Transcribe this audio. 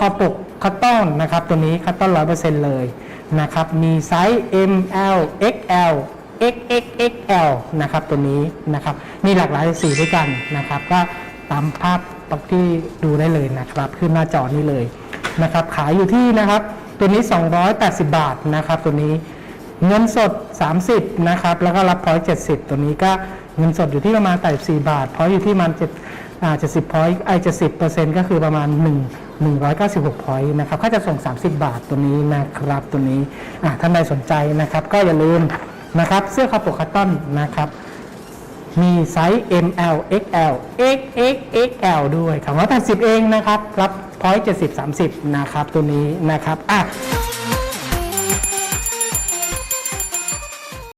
คอปกคัตตอนนะครับตัวนี้คัตตอนร้อยเปอร์เซ็นต์เลยนะครับมีไซส์ M L XL XXXL นะครับตัวนี้นะครับมีหลากหลายสีด้วยกันนะครับ ก็ตามภาพที่ดูได้เลยนะครับขึ้นหน้าจอนี้เลยนะครับ ขายอยู่ที่นะครับตัวนี้ 280 บาทนะครับตัวนี้เงินสด 30นะครับแล้วก็รับพอยต์70 ตัวนี้ก็เงินสดอยู่ที่ประมาณ84บาทพอยต์อยู่ที่ประมาณ7 70พอยต์ไอ70เปอร์เซ็นต์ก็คือประมาณ 1 196พอยต์นะครับค่าจะส่ง 30 บาทตัวนี้นะครับตัวนี้อะท่านใดสนใจนะครับ ก็อย่าลืมนะครับเสื้อคาปกคัตตอนนะครับมีไซส์ M L X L X X X L ด้วยคำว่า80 เองนะครับ รับพอยต์70 30 นะครับ ตัวนี้นะครับ อะ